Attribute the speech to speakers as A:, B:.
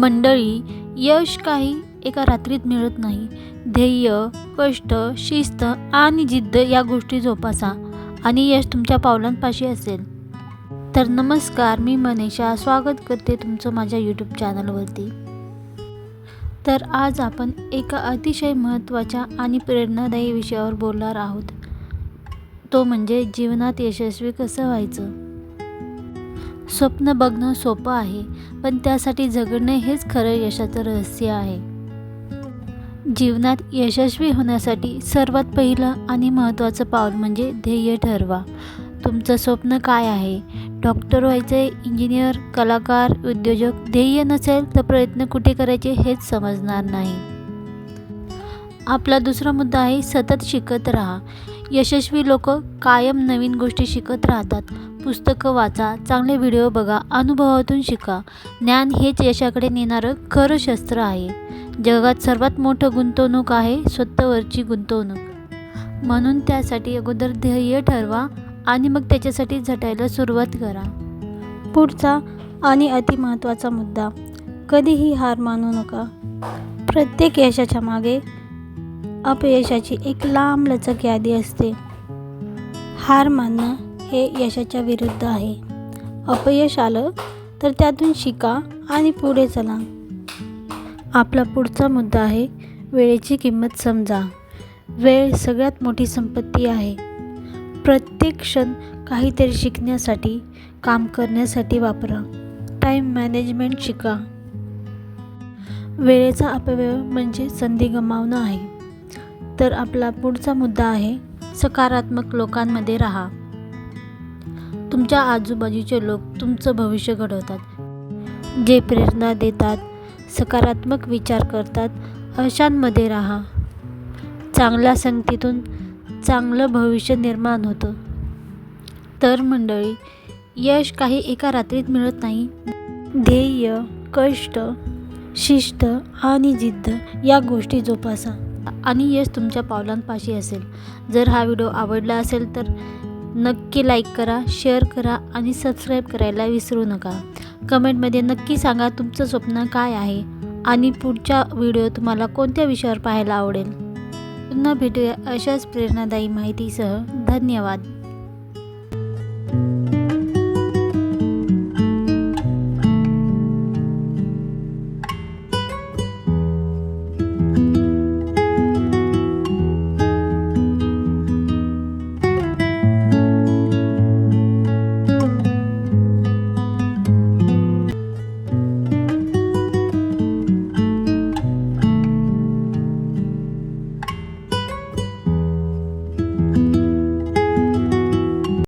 A: मंडळी यश काही एका रात्रीत मिळत नाही. ध्येय कष्ट शिस्त आणि जिद्द या गोष्टी जोपासा आणि यश तुमच्या पावलांपाशी असेल. तर नमस्कार मी मनीषा. स्वागत करते तुमचं माझ्या यूट्यूब चॅनलवरती तर आज आपण एका अतिशय महत्त्वाच्या आणि प्रेरणादायी विषयावर बोलणार आहोत. तो म्हणजे जीवनात यशस्वी कसं व्हायचं? स्वप्न बघणं सोपं आहे पण त्यासाठी जगणे हेच खरं यशाचं रहस्य आहे. जीवनात यशस्वी होण्यासाठी सर्वात पहिलं आणि महत्त्वाचं पाऊल म्हणजे ध्येय ठरवा. तुमचं स्वप्न काय आहे? डॉक्टर व्हायचे इंजिनियर कलाकार उद्योजक ध्येय नसेल तर प्रयत्न कुठे करायचे हेच समजणार नाही. आपला दुसरा मुद्दा आहे सतत शिकत राहा. यशस्वी लोक कायम नवीन गोष्टी शिकत राहतात. पुस्तकं वाचा चांगले व्हिडिओ बघा अनुभवातून शिका. ज्ञान हेच यशाकडे नेणारं खरं शस्त्र आहे. जगात सर्वात मोठं गुंतवणूक आहे स्वतःवरची गुंतवणूक. म्हणून त्यासाठी अगोदर ध्येय ठरवा आणि मग त्याच्यासाठी झटायला सुरुवात करा. पुढचा आणि अतिमहत्त्वाचा मुद्दा कधीही हार मानू नका. प्रत्येक यशाच्या मागे अपयशाची एक लांब लचक यादी असते. हार मानणं हे यशाच्या विरुद्ध आहे. अपयश आलं तर त्यातून शिका आणि पुढे चला. आपला पुढचा मुद्दा आहे वेळेची किंमत समजा. वेळ सगळ्यात मोठी संपत्ती आहे. प्रत्येक क्षण काहीतरी शिकण्यासाठी काम करण्यासाठी वापरा. टाईम मॅनेजमेंट शिका. वेळेचा अपव्यय म्हणजे संधी गमावणं आहे. तर आपला पुढचा मुद्दा आहे सकारात्मक लोकांमध्ये राहा. तुमच्या आजूबाजूचे लोक तुमचं भविष्य घडवतात. जे प्रेरणा देतात सकारात्मक विचार करतात अशांमध्ये राहा. चांगल्या संगतीतून चांगलं भविष्य निर्माण होतं. तर मंडळी यश काही एका रात्रीत मिळत नाही. ध्येय कष्ट शिस्त आणि जिद्द या गोष्टी जोपासा. आणि यश तुमच्या पावलांपाशी असेल. जर हा व्हिडिओ आवडला असेल तर नक्की लाईक करा शेअर करा आणि सबस्क्राईब करायला विसरू नका. कमेंटमध्ये नक्की सांगा तुमचं स्वप्न काय आहे आणि पुढच्या व्हिडिओ तुम्हाला कोणत्या विषयावर पाहायला आवडेल. पुन्हा भेटूया अशाच प्रेरणादायी माहितीसह. धन्यवाद.